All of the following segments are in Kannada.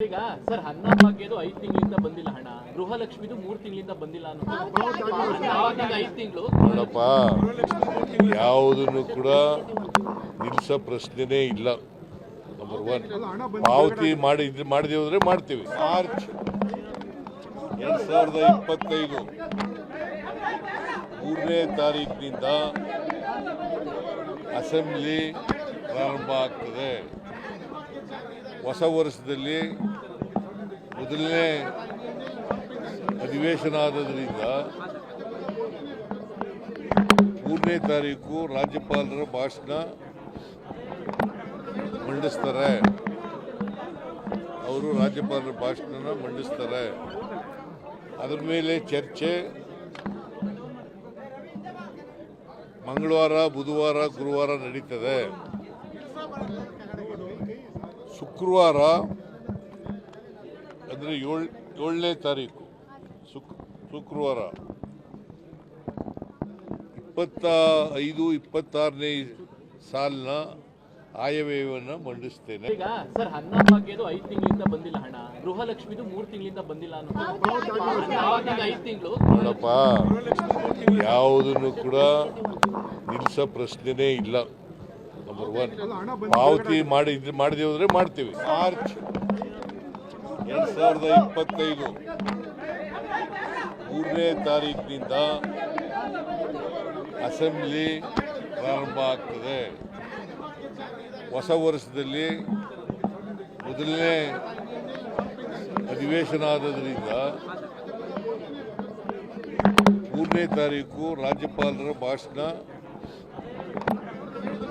ಈಗ ಸರ್ ಅನ್ನ ಭಾಗ್ಯದು ಐದ್ ತಿಂಗಳಿಂದ ಬಂದಿಲ್ಲ ಹಣ. ಗೃಹಲಕ್ಷ್ಮಿದು ಮೂರ್ ತಿಂಗಳಿಂದ ಬಂದಿಲ್ಲ ಐದ್ ತಿಂಗಳು. ನೋಡಪ್ಪ ಯಾವುದನ್ನು ಕೂಡ ನಿಲ್ಸ ಪ್ರಶ್ನೆನೇ ಇಲ್ಲ. ನಂಬರ್ ಒನ್ ಪಾವತಿ ಮಾಡಿ ಮಾಡಿದ್ರೆ ಮಾಡಿದೀವಿ ಅಂದ್ರೆ ಮಾಡ್ತೀವಿ. ಮಾರ್ಚ್ ಎರಡ್ ಸಾವಿರದ ಇಪ್ಪತ್ತೈದು. ಮೂರನೇ ತಾರೀಕಿನಿಂದ ಅಸೆಂಬ್ಲಿ ಪ್ರಾರಂಭ ಆಗ್ತದೆ ಹೊಸ ವರ್ಷದಲ್ಲಿ ಮೊದಲನೇ ಅಧಿವೇಶನ ಆದ್ದರಿಂದ ಮೂರನೇ ತಾರೀಕು ರಾಜ್ಯಪಾಲರ ಭಾಷಣ ಮಂಡಿಸ್ತಾರೆ. ಅವರು ರಾಜ್ಯಪಾಲರ ಭಾಷಣನ ಮಂಡಿಸ್ತಾರೆ. ಅದರ ಮೇಲೆ ಚರ್ಚೆ. ಮಂಗಳವಾರ, ಬುಧವಾರ, ಗುರುವಾರ ನಡೀತದೆ. ಶುಕ್ರವಾರ ಅಂದರೆ ಏಳು ಏಳನೇ ತಾರೀಕು. ಶುಕ್ ಶುಕ್ರವಾರ. ಇಪ್ಪತ್ತ ಐದು ಇಪ್ಪತ್ತಾರನೇ ಸಾಲಿನ ಆಯವ್ಯಯವನ್ನು ಮಂಡಿಸ್ತೇನೆ. ಈಗ ಸರ್ ಅನ್ನ ಭಾಗ್ಯದು ಐದು ತಿಂಗಳಿಂದ ಬಂದಿಲ್ಲ ಹಣ. ಗೃಹಲಕ್ಷ್ಮಿದು ಮೂರು ತಿಂಗಳಿಂದ ಬಂದಿಲ್ಲ ಅನ್ನೋದು. ಐದ್ ತಿಂಗಳು. ನೋಡಪ್ಪ ಯಾವುದನ್ನು ಕೂಡ ನಿಲ್ಲಿಸೋ ಪ್ರಶ್ನೆನೇ ಇಲ್ಲ. ನಂಬರ್ ಒನ್ ಪಾವತಿ ಮಾಡಿ ಮಾಡಿದ್ರೆ ಮಾಡ್ತೀವಿ. ಮಾರ್ಚ್ ಎರಡ್ ಸಾವಿರದ ಇಪ್ಪತ್ತೈದು. ಮೂರನೇ ತಾರೀಕಿನಿಂದ ಅಸೆಂಬ್ಲಿ ಪ್ರಾರಂಭ ಆಗ್ತದೆ. ಹೊಸ ವರ್ಷದಲ್ಲಿ ಮೊದಲನೇ ಅಧಿವೇಶನ ಆದದ್ರಿಂದ ಮೂರನೇ ತಾರೀಕು ರಾಜ್ಯಪಾಲರ ಭಾಷಣ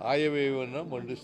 ಆಯವ್ಯಯವನ್ನು ಮಂಡಿಸ್ತಾರೆ